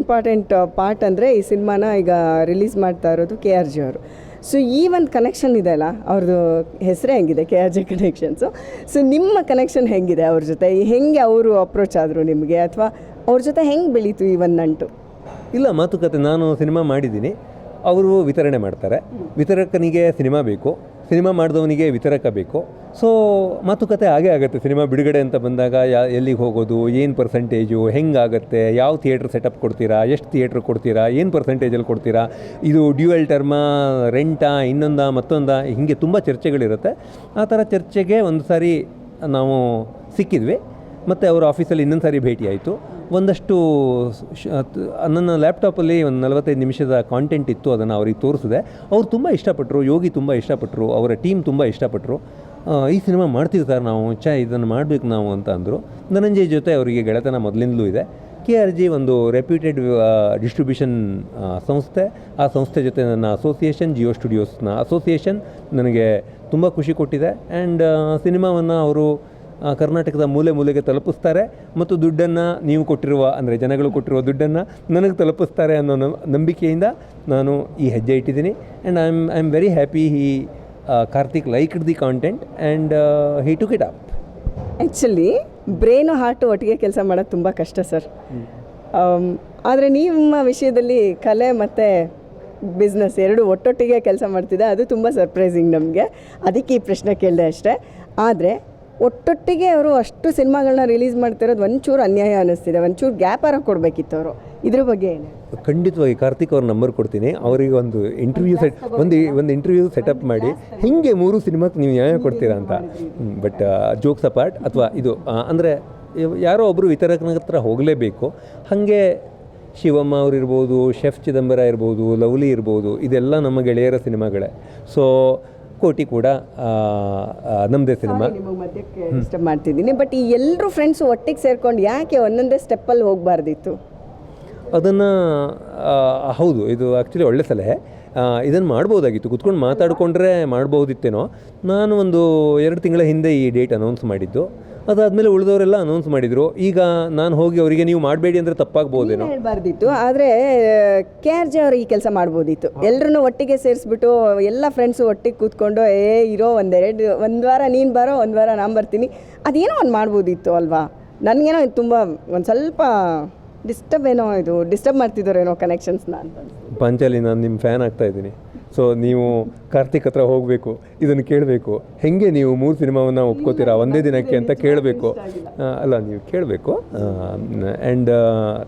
Important part ಅಂದರೆ ಈ ಸಿನಿಮಾನ ಈಗ ರಿಲೀಸ್ ಮಾಡ್ತಾ ಇರೋದು ಕೆ ಆರ್ ಜಿ ಅವರು. ಸೊ ಈ ಒಂದು ಕನೆಕ್ಷನ್ ಇದೆ ಅಲ್ಲ ಅವ್ರದ್ದು ಹೆಸರೇ ಹೆಂಗಿದೆ, K R G connections so ನಿಮ್ಮ ಕನೆಕ್ಷನ್ ಹೆಂಗಿದೆ ಅವ್ರ ಜೊತೆ? ಹೆಂಗೆ ಅವರು ಅಪ್ರೋಚ್ ಆದರು ನಿಮಗೆ? ಅಥವಾ ಅವ್ರ ಜೊತೆ ಹೆಂಗೆ ಬೆಳೀತು ಈ ಒಂದು ನಂಟು? ಇಲ್ಲ, ಮಾತುಕತೆ ನಾನು ಸಿನಿಮಾ ಮಾಡಿದ್ದೀನಿ. ಅವರು ವಿತರಣೆ ಮಾಡ್ತಾರೆ. ವಿತರಕನಿಗೆ ಸಿನಿಮಾ ಬೇಕು. ಸಿನಿಮಾ ಮಾಡಿದವನಿಗೆ ವಿತರಕ ಬೇಕು. ಸೊ ಮಾತುಕತೆ ಹಾಗೆ ಆಗುತ್ತೆ. ಸಿನಿಮಾ ಬಿಡುಗಡೆ ಅಂತ ಬಂದಾಗ ಯಾ, ಎಲ್ಲಿಗೆ ಹೋಗೋದು, ಏನು ಪರ್ಸೆಂಟೇಜು ಹೆಂಗಾಗುತ್ತೆ ಯಾವ ಥಿಯೇಟ್ರ್ ಸೆಟಪ್ ಕೊಡ್ತೀರಾ, ಎಷ್ಟು ಥಿಯೇಟ್ರ್ ಕೊಡ್ತೀರಾ, ಏನು ಪರ್ಸೆಂಟೇಜಲ್ಲಿ ಕೊಡ್ತೀರಾ, ಇದು ಡ್ಯೂಯಲ್ ಟರ್ಮ ರೆಂಟಾ ಇನ್ನೊಂದ, ಮತ್ತೊಂದ, ಹೀಗೆ ತುಂಬ ಚರ್ಚೆಗಳಿರುತ್ತೆ. ಆ ಥರ ಚರ್ಚೆಗೆ ಒಂದು ಸಾರಿ ನಾವು ಸಿಕ್ಕಿದ್ವಿ. ಮತ್ತು ಅವರ ಆಫೀಸಲ್ಲಿ ಇನ್ನೊಂದು ಸಾರಿ ಭೇಟಿ ಆಯಿತು ಒಂದಷ್ಟು ನನ್ನ ಲ್ಯಾಪ್ಟಾಪಲ್ಲಿ ಒಂದು ನಲವತ್ತೈದು ನಿಮಿಷದ ಕಾಂಟೆಂಟ್ ಇತ್ತು, ಅದನ್ನು ಅವ್ರಿಗೆ ತೋರಿಸಿದೆ. ಅವ್ರು ತುಂಬ ಇಷ್ಟಪಟ್ಟರು ಯೋಗಿ ತುಂಬ ಇಷ್ಟಪಟ್ಟರು ಅವರ ಟೀಮ್ ತುಂಬ ಇಷ್ಟಪಟ್ಟರು ಈ ಸಿನಿಮಾ ಮಾಡ್ತೀವಿ ಸರ್ ನಾವು ಚ ಇದನ್ನು ಮಾಡಬೇಕು ನಾವು ಅಂತ ಅಂದರು. ಧನಂಜಯ್ ಜೊತೆ ಅವರಿಗೆ ಗೆಳೆತನ ಮೊದಲಿಂದಲೂ ಇದೆ. ಕೆ ಆರ್ ಜಿ ಒಂದು ರೆಪ್ಯೂಟೆಡ್ ಡಿಸ್ಟ್ರಿಬ್ಯೂಷನ್ ಸಂಸ್ಥೆ. ಆ ಸಂಸ್ಥೆ ಜೊತೆ ನನ್ನ ಅಸೋಸಿಯೇಷನ್ ಜಿಯೋ ಸ್ಟುಡಿಯೋಸ್ನ ಅಸೋಸಿಯೇಷನ್ ನನಗೆ ತುಂಬ ಖುಷಿ ಕೊಟ್ಟಿದೆ. ಆ್ಯಂಡ್ ಸಿನಿಮಾವನ್ನು ಅವರು ಕರ್ನಾಟಕದ ಮೂಲೆ ಮೂಲೆಗೆ ತಲುಪಿಸ್ತಾರೆ ಮತ್ತು ದುಡ್ಡನ್ನು ನೀವು ಕೊಟ್ಟಿರುವ ಅಂದರೆ ಜನಗಳು ಕೊಟ್ಟಿರುವ ದುಡ್ಡನ್ನು ನನಗೆ ತಲುಪಿಸ್ತಾರೆ ಅನ್ನೋ ನಂಬಿಕೆಯಿಂದ ನಾನು ಈ ಹೆಜ್ಜೆ ಇಟ್ಟಿದ್ದೀನಿ. And I am I am very happy he Karthik liked the content and he to it up actually brain heart ಒಟ್ಟಿಗೆ ಕೆಲಸ ಮಾಡೋದು ತುಂಬ ಕಷ್ಟ ಸರ್. ಆದರೆ ನಿಮ್ಮ ವಿಷಯದಲ್ಲಿ ಕಲೆ ಮತ್ತು ಬಿಸ್ನೆಸ್ ಎರಡು ಒಟ್ಟೊಟ್ಟಿಗೆ ಕೆಲಸ ಮಾಡ್ತಿದೆ. ಅದು ತುಂಬ ಸರ್ಪ್ರೈಸಿಂಗ್ ನಮಗೆ. ಅದಕ್ಕೆ ಈ ಪ್ರಶ್ನೆ ಕೇಳಿದೆ ಅಷ್ಟೇ. ಆದರೆ ಒಟ್ಟೊಟ್ಟಿಗೆ ಅವರು ಅಷ್ಟು ಸಿನಿಮಾಗಳನ್ನ ರಿಲೀಸ್ ಮಾಡ್ತಿರೋದು ಒಂಚೂರು ಅನ್ಯಾಯ ಅನ್ನಿಸ್ತಿದೆ ಒಂಚೂರು ಗ್ಯಾಪ್ ಆರ ಕೊಡಬೇಕಿತ್ತು ಅವರು. ಇದ್ರ ಬಗ್ಗೆ ಏನು ಖಂಡಿತವಾಗಿ ಕಾರ್ತಿಕ್ ಅವ್ರ ನಂಬರ್ ಕೊಡ್ತೀನಿ. ಅವರಿಗೆ ಒಂದು ಇಂಟರ್ವ್ಯೂ ಸೆಟ್ ಒಂದು ಒಂದು ಇಂಟರ್ವ್ಯೂ ಸೆಟಪ್ ಮಾಡಿ. ಹಿಂಗೆ ಮೂರು ಸಿನಿಮಾಕ್ಕೆ ನೀವು ನ್ಯಾಯ ಕೊಡ್ತೀರಾ ಅಂತ. ಬಟ್ ಜೋಕ್ಸ್ ಅಪಾರ್ಟ್ ಅಥವಾ ಇದು ಅಂದರೆ ಯಾರೋ ಒಬ್ಬರು ವಿತರಕನ ಹತ್ರ ಹೋಗಲೇಬೇಕು. ಹಾಗೆ ಶಿವಮ್ಮ ಅವರಿರ್ಬೋದು ಶೆಫ್ ಚಿದಂಬರ ಇರ್ಬೋದು ಲವ್ಲಿ ಇರ್ಬೋದು ಇದೆಲ್ಲ ನಮ್ಮ ಗೆಳೆಯರ ಸಿನಿಮಾಗಳೇ. ಸೊ ಕೋಟಿ ಕೂಡ ನಮ್ಮದೇ ಸಿನಿಮಾ. ನಿಮಗೆ ಇಷ್ಟ ಮಾಡ್ತಿದ್ದೀನಿ. ಬಟ್ ಈ ಎಲ್ಲರೂ ಫ್ರೆಂಡ್ಸ್ ಒಟ್ಟಿಗೆ ಸೇರ್ಕೊಂಡು ಯಾಕೆ ಒಂದೊಂದೇ ಸ್ಟೆಪ್ಪಲ್ಲಿ ಹೋಗಬಾರ್ದಿತ್ತು? ಅದನ್ನು ಹೌದು, ಇದು ಆ್ಯಕ್ಚುಲಿ ಒಳ್ಳೆ ಸಲಹೆ. ಇದನ್ನು ಮಾಡ್ಬೋದಾಗಿತ್ತು. ಕುತ್ಕೊಂಡು ಮಾತಾಡಿಕೊಂಡ್ರೆ ಮಾಡ್ಬೋದಿತ್ತೇನೋ. ನಾನು ಒಂದು ಎರಡು ತಿಂಗಳ ಹಿಂದೆ ಈ ಡೇಟ್ ಅನೌನ್ಸ್ ಮಾಡಿದ್ದು. ಅದಾದಮೇಲೆ ಉಳಿದವರೆಲ್ಲ ಅನೌನ್ಸ್ ಮಾಡಿದರು. ಈಗ ನಾನು ಹೋಗಿ ಅವರಿಗೆ ನೀವು ಮಾಡಬೇಡಿ ಅಂದ್ರೆ ತಪ್ಪಾಗ್ಬೋದೇನೋ? ಹೇಳ್ಬಾರ್ದಿತ್ತು. ಆದರೆ ಕೆ ಆರ್ ಜೆ ಅವರು ಈ ಕೆಲಸ ಮಾಡ್ಬೋದಿತ್ತು. ಎಲ್ಲರೂ ಒಟ್ಟಿಗೆ ಸೇರಿಸ್ಬಿಟ್ಟು ಎಲ್ಲ ಫ್ರೆಂಡ್ಸು ಒಟ್ಟಿಗೆ ಕೂತ್ಕೊಂಡು ಏ ಇರೋ ಒಂದೆರಡು ಒಂದು ವಾರ ನೀನು ಬರೋ ಒಂದು ವಾರ ನಾನು ಬರ್ತೀನಿ. ಅದೇನೋ ಒಂದು ಮಾಡ್ಬೋದಿತ್ತು ಅಲ್ವಾ? ನನಗೇನೋ ಇದು ತುಂಬ ಒಂದು ಸ್ವಲ್ಪ ಡಿಸ್ಟರ್ಬ್ ಏನೋ ಇದು ಡಿಸ್ಟರ್ಬ್ ಮಾಡ್ತಿದ್ದಾರೇನೋ ಕನೆಕ್ಷನ್ಸ್ನ ಅಂತ ಪಂಚಲಿ ನಾನು ನಿಮ್ಮ ಫ್ಯಾನ್ ಆಗ್ತಾ ಇದ್ದೀನಿ. ಸೊ ನೀವು ಕಾರ್ತಿಕ್ ಹತ್ರ ಹೋಗಬೇಕು ಇದನ್ನು ಕೇಳಬೇಕು. ಹೆಂಗೆ ನೀವು ಮೂರು ಸಿನಿಮಾವನ್ನು ಒಪ್ಕೋತೀರಾ? ಒಂದೇ ದಿನಕ್ಕೆ ಅಂತ ಕೇಳಬೇಕು. ಅಲ್ಲ ನೀವು ಕೇಳಬೇಕು. ಆ್ಯಂಡ್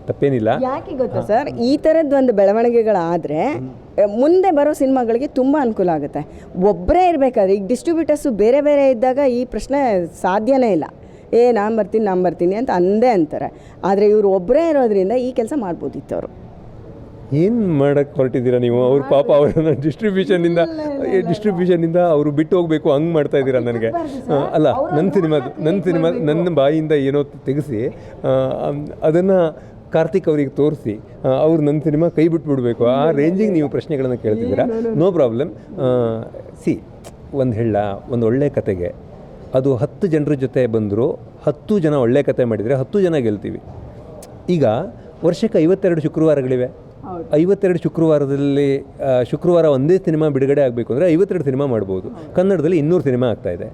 ತಪ್ಪೇನಿಲ್ಲ. ಯಾಕೆ ಗೊತ್ತಾ ಸರ್? ಈ ಥರದ್ದು ಒಂದು ಬೆಳವಣಿಗೆಗಳಾದರೆ ಮುಂದೆ ಬರೋ ಸಿನಿಮಾಗಳಿಗೆ ತುಂಬ ಅನುಕೂಲ ಆಗುತ್ತೆ. ಒಬ್ಬರೇ ಇರಬೇಕಾದ್ರೆ ಈಗ ಡಿಸ್ಟ್ರಿಬ್ಯೂಟರ್ಸು ಬೇರೆ ಬೇರೆ ಇದ್ದಾಗ ಈ ಪ್ರಶ್ನೆ ಸಾಧ್ಯನೇ ಇಲ್ಲ. ಏ ನಾನು ಬರ್ತೀನಿ ನಾನು ಬರ್ತೀನಿ ಅಂತ ಅಂದೇ ಅಂತಾರೆ. ಆದರೆ ಇವರು ಒಬ್ಬರೇ ಇರೋದ್ರಿಂದ ಈ ಕೆಲಸ ಮಾಡ್ಬೋದಿತ್ತು ಅವರು ಏನು ಮಾಡಕ್ಕೆ ಹೊರಟಿದ್ದೀರಾ ನೀವು? ಅವ್ರ ಪಾಪ ಅವರನ್ನು ಡಿಸ್ಟ್ರಿಬ್ಯೂಷನಿಂದ ಡಿಸ್ಟ್ರಿಬ್ಯೂಷನಿಂದ ಅವರು ಬಿಟ್ಟು ಹೋಗಬೇಕು ಹಂಗೆ ಮಾಡ್ತಾ ಇದ್ದೀರಾ ನನಗೆ? ಅಲ್ಲ ನನ್ನ ಸಿನಿಮಾ ನನ್ನ ಸಿನಿಮಾ ನನ್ನ ಬಾಯಿಯಿಂದ ಏನೋ ತೆಗೆಸಿ ಅದನ್ನು ಕಾರ್ತಿಕ್ ಅವರಿಗೆ ತೋರಿಸಿ ಅವ್ರು ನನ್ನ ಸಿನಿಮಾ ಕೈ ಬಿಟ್ಬಿಡ್ಬೇಕು ಆ ರೇಂಜಿಗೆ ನೀವು ಪ್ರಶ್ನೆಗಳನ್ನು ಕೇಳ್ತಿದ್ದೀರಾ? ನೋ ಪ್ರಾಬ್ಲಮ್ ಸಿ ಒಂದು ಹೇಳ ಒಂದು ಒಳ್ಳೆ ಕತೆಗೆ. ಅದು ಹತ್ತು ಜನರ ಜೊತೆ ಬಂದರು ಹತ್ತು ಜನ ಒಳ್ಳೆ ಕತೆ ಮಾಡಿದರೆ ಹತ್ತು ಜನ ಗೆಲ್ತೀವಿ. ಈಗ ವರ್ಷಕ್ಕೆ ಐವತ್ತೆರಡು ಶುಕ್ರವಾರಗಳಿವೆ. ಐವತ್ತೆರಡು ಶುಕ್ರವಾರದಲ್ಲಿ ಶುಕ್ರವಾರ ಒಂದೇ ಸಿನಿಮಾ ಬಿಡುಗಡೆ ಆಗಬೇಕು ಅಂದರೆ ಐವತ್ತೆರಡು ಸಿನಿಮಾ ಮಾಡ್ಬೋದು. ಕನ್ನಡದಲ್ಲಿ ಇನ್ನೂರು ಸಿನಿಮಾ ಆಗ್ತಾ ಇದೆ.